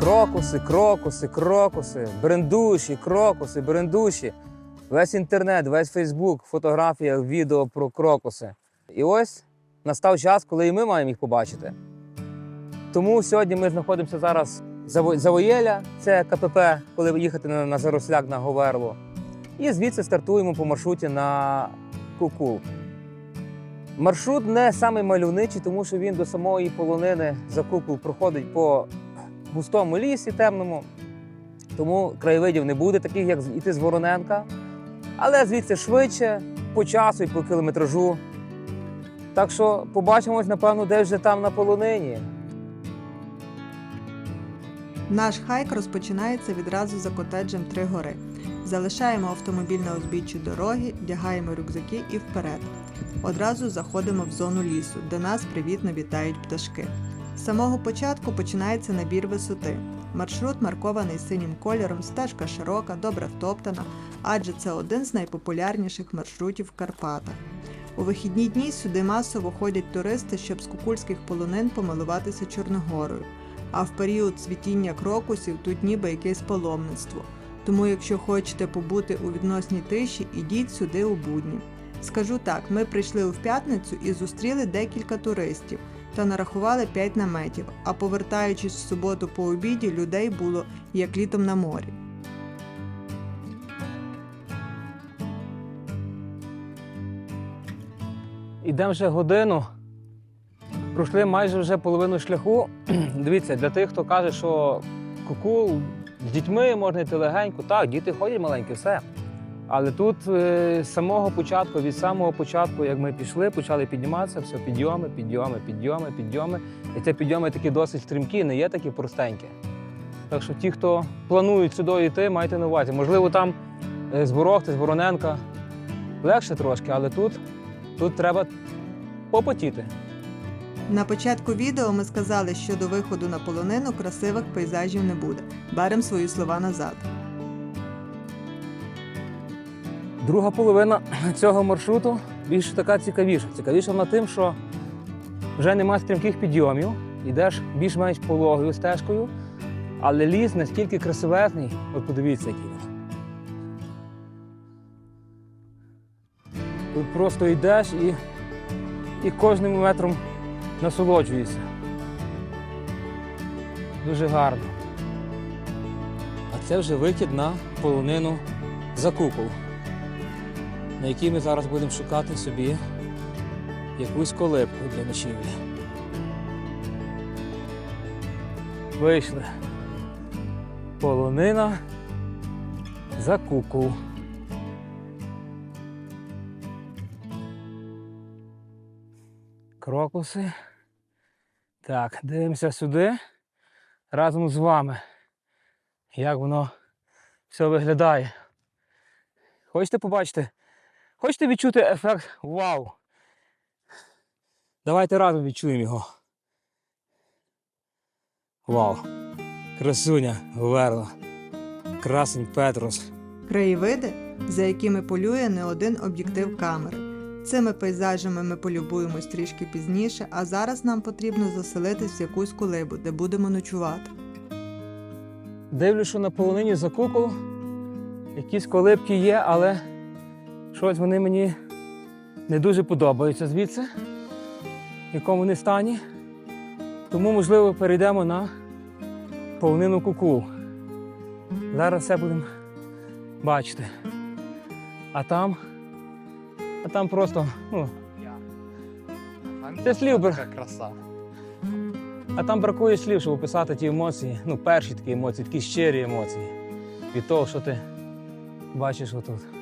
Крокуси, крокуси, крокуси, брендуші, крокуси, брендуші. Весь інтернет, весь Фейсбук, фотографія, відео про крокуси. І ось настав час, коли і ми маємо їх побачити. Тому сьогодні ми знаходимося зараз за Во- Завоєля, це КПП, коли їхати на, на Заросляк на Говерло. І звідси стартуємо по маршруті на Кукул. Маршрут не самий мальовничий, тому що він до самої полонини за Кукул проходить по густому лісі темному. Тому краєвидів не буде, таких як йти з Вороненка. Але звідси швидше, по часу і по кілометражу. Так що побачимось, напевно, десь вже там на полонині. Наш хайк розпочинається відразу за котеджем Три гори. Залишаємо автомобіль на узбіччі дороги, вдягаємо рюкзаки і вперед. Одразу заходимо в зону лісу, де нас привітно вітають пташки. З самого початку починається набір висоти. Маршрут маркований синім кольором, стежка широка, добре втоптана, адже це один з найпопулярніших маршрутів в Карпатах. У вихідні дні сюди масово ходять туристи, щоб з кукульських полонин помилуватися Чорногорою. А в період цвітіння крокусів тут ніби якесь паломництво. Тому, якщо хочете побути у відносній тиші, ідіть сюди у будні. Скажу так, ми прийшли у п'ятницю і зустріли декілька туристів та нарахували 5 наметів, а повертаючись в суботу по обіді, людей було як літом на морі. Ідемо вже годину. Пройшли майже вже половину шляху. Дивіться, для тих, хто каже, що кукул з дітьми можна йти легенько. Так, діти ходять маленькі, все. Але тут е, з самого початку, від самого початку, як ми пішли, почали підніматися, все, підйоми, підйоми, підйоми, підйоми. І ці підйоми такі досить стрімкі, не є такі простенькі. Так що ті, хто планують сюди йти, майте на увазі. Можливо, там е, з Ворохти, з Вороненка легше трошки, але тут, тут треба попотіти. На початку відео ми сказали, що до виходу на полонину красивих пейзажів не буде. Беремо свої слова назад. Друга половина цього маршруту більш така цікавіша. Цікавіша вона тим, що вже нема стрімких підйомів, йдеш більш-менш пологою стежкою, але ліс настільки красивезний, от подивіться, який він. Тут просто йдеш і, і кожним метром насолоджуєшся. Дуже гарно. А це вже вихід на полонину за купол на якій ми зараз будемо шукати собі якусь колибку для ночівлі. Вийшли. Полонина за куку. Крокуси. Так, дивимося сюди разом з вами. Як воно все виглядає. Хочете побачити? Хочете відчути ефект вау? Давайте разом відчуємо його. Вау! Красуня, Верла, красень Петрос. Краєвиди, за якими полює не один об'єктив камери. Цими пейзажами ми полюбуємось трішки пізніше, а зараз нам потрібно заселитись в якусь колибу, де будемо ночувати. Дивлюсь, що на полонині за кукол якісь колибки є, але щось вони мені не дуже подобаються звідси, в якому вони стані. Тому, можливо, перейдемо на полонину кукул. Зараз все будемо бачити. А там, а там просто, ну, Це слів краса. а там бракує слів, щоб описати ті емоції, ну, перші такі емоції, такі щирі емоції від того, що ти бачиш отут.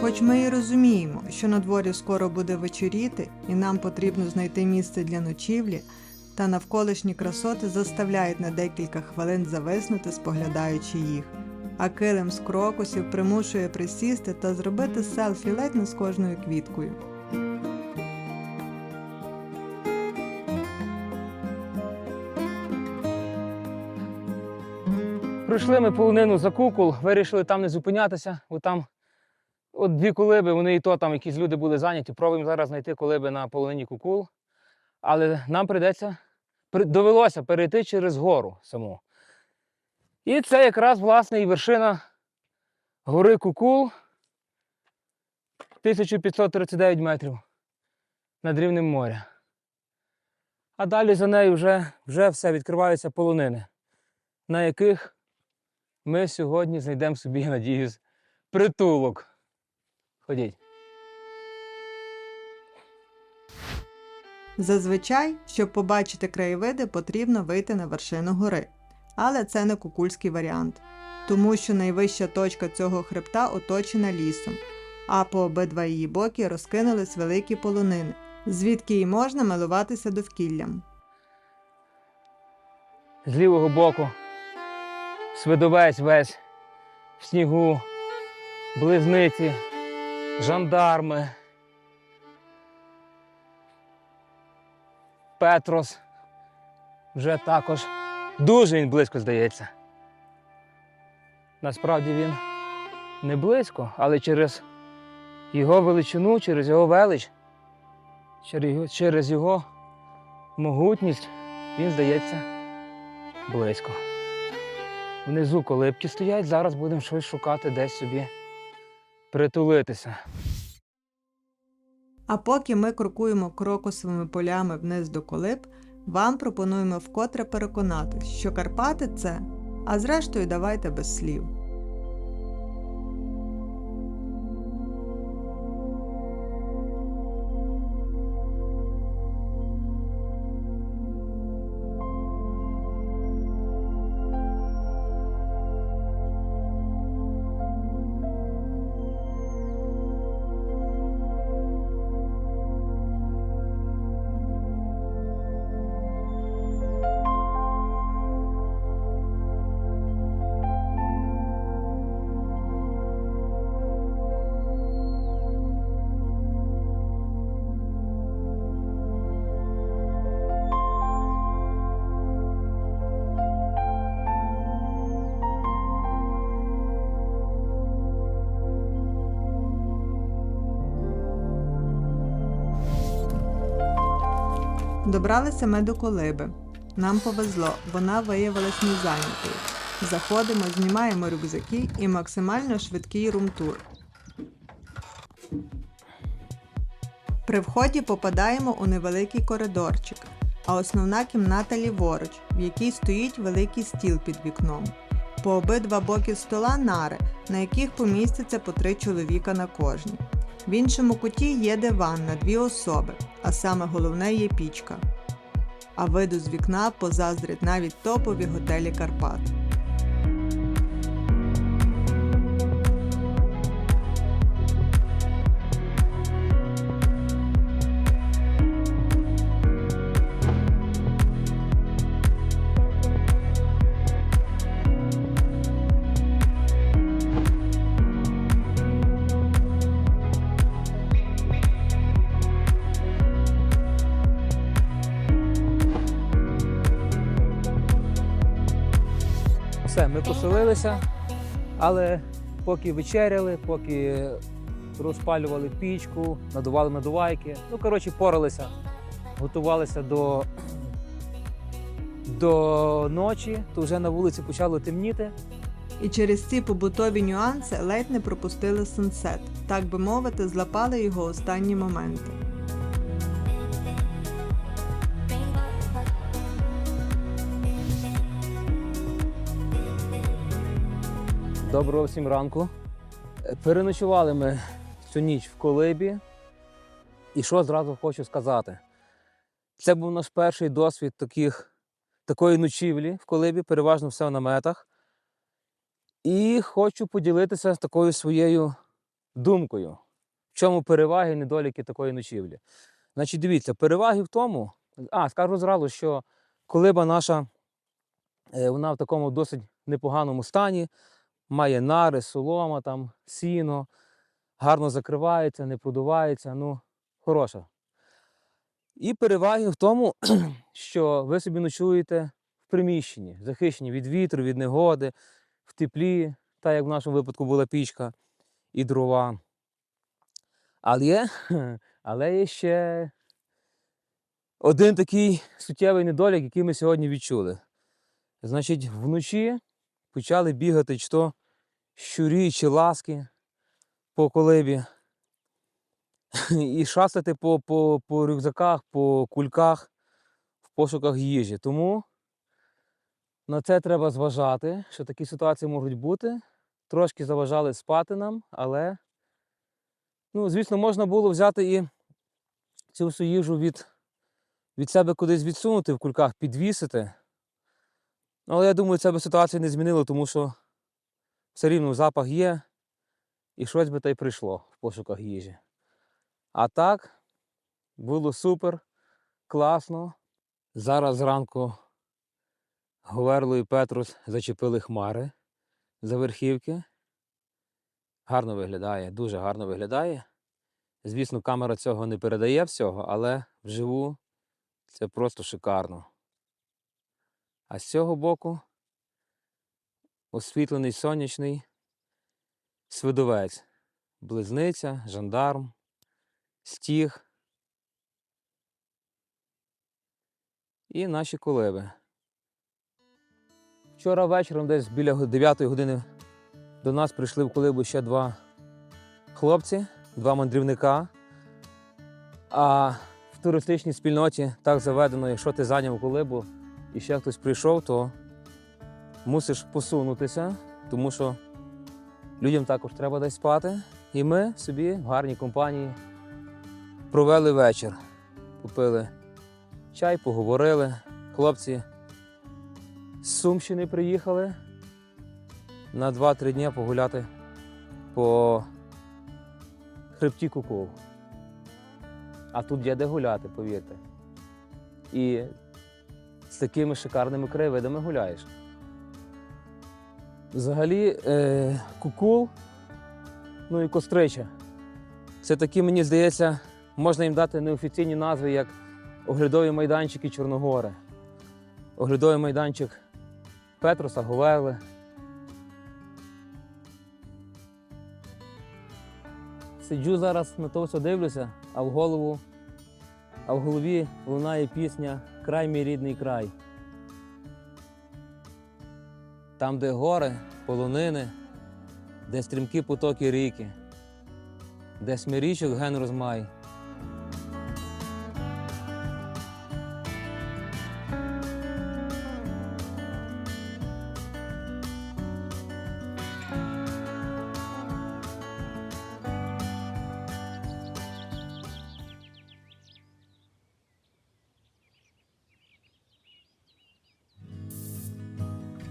Хоч ми і розуміємо, що на дворі скоро буде вечоріти, і нам потрібно знайти місце для ночівлі, та навколишні красоти заставляють на декілька хвилин зависнути, споглядаючи їх. А килим з крокусів примушує присісти та зробити селфі ледь не з кожною квіткою. Пройшли ми полонину за кукол, вирішили там не зупинятися, бо там от дві колиби, вони і то там якісь люди були зайняті. Пробуємо зараз знайти колиби на полонині кукул. Але нам прийдеться, довелося перейти через гору саму. І це якраз власне і вершина гори Кукул 1539 метрів над рівнем моря. А далі за нею вже, вже все відкриваються полонини, на яких ми сьогодні знайдемо собі, я надіюсь, притулок. Ходіть. Зазвичай, щоб побачити краєвиди, потрібно вийти на вершину гори. Але це не кукульський варіант, тому що найвища точка цього хребта оточена лісом, а по обидва її боки розкинулись великі полонини, звідки й можна милуватися довкіллям. З лівого боку свидовець весь в снігу, близниці, жандарми, Петрос вже також дуже він близько здається. Насправді він не близько, але через його величину, через його велич, через його, могутність він здається близько. Внизу колибки стоять, зараз будемо щось шукати десь собі притулитися. А поки ми крокуємо крокосовими полями вниз до колиб, вам пропонуємо вкотре переконатись, що Карпати це, а зрештою давайте без слів. Добралися ми до колиби. Нам повезло, вона виявилась незайнятою. Заходимо, знімаємо рюкзаки і максимально швидкий румтур. При вході попадаємо у невеликий коридорчик, а основна кімната ліворуч, в якій стоїть великий стіл під вікном. По обидва боки стола нари, на яких поміститься по три чоловіка на кожній. В іншому куті є диван на дві особи, а саме головне є пічка. А виду з вікна позаздрять навіть топові готелі Карпат. Ми поселилися, але поки вечеряли, поки розпалювали пічку, надували надувайки. Ну, коротше, поралися, готувалися до, до ночі, то вже на вулиці почало темніти. І через ці побутові нюанси ледь не пропустили сунсет, так би мовити, злапали його останні моменти. Доброго всім ранку. Е, Переночували ми цю ніч в колибі. І що зразу хочу сказати? Це був наш перший досвід таких, такої ночівлі в колибі, переважно все в наметах. І хочу поділитися такою своєю думкою, в чому переваги і недоліки такої ночівлі. Значить, дивіться, переваги в тому, а скажу зразу, що колиба наша, е, вона в такому досить непоганому стані має нари, солома, там, сіно, гарно закривається, не продувається, ну, хороша. І переваги в тому, що ви собі ночуєте в приміщенні, захищені від вітру, від негоди, в теплі, так як в нашому випадку була пічка і дрова. Але є, але є ще один такий суттєвий недолік, який ми сьогодні відчули. Значить, вночі почали бігати чи то щурі чи ласки по колибі. І шастати по, по, по рюкзаках, по кульках в пошуках їжі. Тому на це треба зважати, що такі ситуації можуть бути. Трошки заважали спати нам, але, ну, звісно, можна було взяти і цю всю їжу від, від себе кудись відсунути в кульках, підвісити. Але я думаю, це би ситуацію не змінило, тому що все рівно запах є, і щось би та й прийшло в пошуках їжі. А так, було супер, класно. Зараз зранку Говерло і Петрус зачепили хмари за верхівки. Гарно виглядає, дуже гарно виглядає. Звісно, камера цього не передає всього, але вживу це просто шикарно. А з цього боку освітлений сонячний свидовець, близниця, жандарм, стіг і наші колеби. Вчора вечором, десь біля 9 години, до нас прийшли в колибу ще два хлопці, два мандрівника. А в туристичній спільноті так заведено, якщо ти зайняв колибу і ще хтось прийшов, то мусиш посунутися, тому що людям також треба десь спати. І ми собі в гарній компанії провели вечір. Купили чай, поговорили. Хлопці з Сумщини приїхали на 2-3 дні погуляти по хребті Куков. А тут є де гуляти, повірте. І з такими шикарними краєвидами гуляєш. Взагалі, е, кукул, ну і кострича. Це такі, мені здається, можна їм дати неофіційні назви, як оглядові майданчики Чорногори. Оглядовий майданчик Петруса, Говерли. Сиджу зараз на то все дивлюся, а в голову, а в голові лунає пісня Край мій рідний край. Там, де гори, полонини, де стрімкі потоки ріки, де смирічок ген розмай.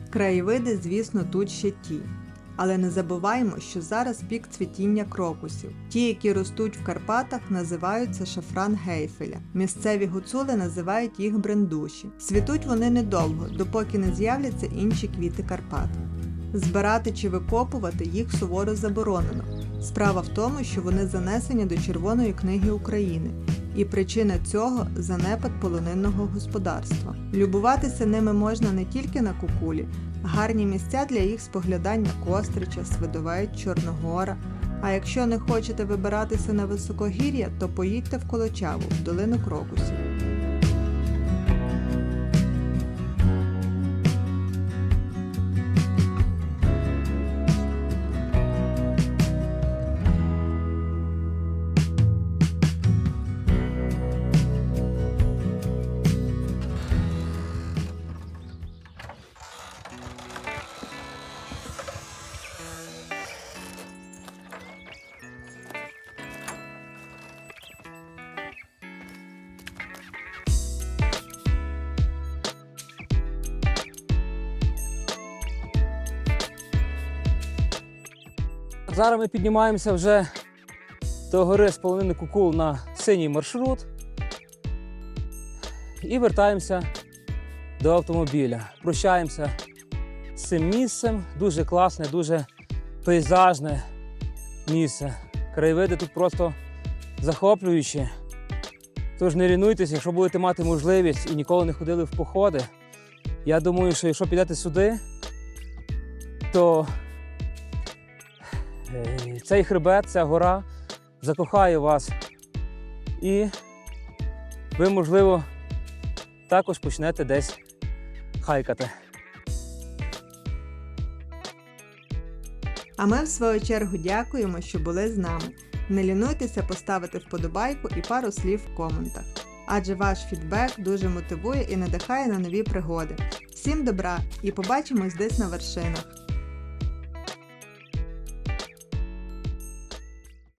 Краєвиди, звісно, тут ще ті. Але не забуваємо, що зараз пік цвітіння крокусів. Ті, які ростуть в Карпатах, називаються шафран гейфеля. Місцеві гуцули називають їх брендуші. Цвітуть вони недовго, допоки не з'являться інші квіти Карпат. Збирати чи викопувати їх суворо заборонено. Справа в тому, що вони занесені до Червоної книги України, і причина цього занепад полонинного господарства. Любуватися ними можна не тільки на кукулі, гарні місця для їх споглядання Кострича, Свидовець, Чорногора. А якщо не хочете вибиратися на високогір'я, то поїдьте в Колочаву, в долину Крокусів. Зараз ми піднімаємося вже до гори з половини кукул на синій маршрут і вертаємося до автомобіля. Прощаємося з цим місцем. Дуже класне, дуже пейзажне місце. Краєвиди тут просто захоплюючі. Тож не рінуйтесь, якщо будете мати можливість і ніколи не ходили в походи. Я думаю, що якщо підете сюди, то цей хребет, ця гора закохає вас. І ви, можливо, також почнете десь хайкати. А ми, в свою чергу, дякуємо, що були з нами. Не лінуйтеся поставити вподобайку і пару слів в коментах. Адже ваш фідбек дуже мотивує і надихає на нові пригоди. Всім добра і побачимось десь на вершинах!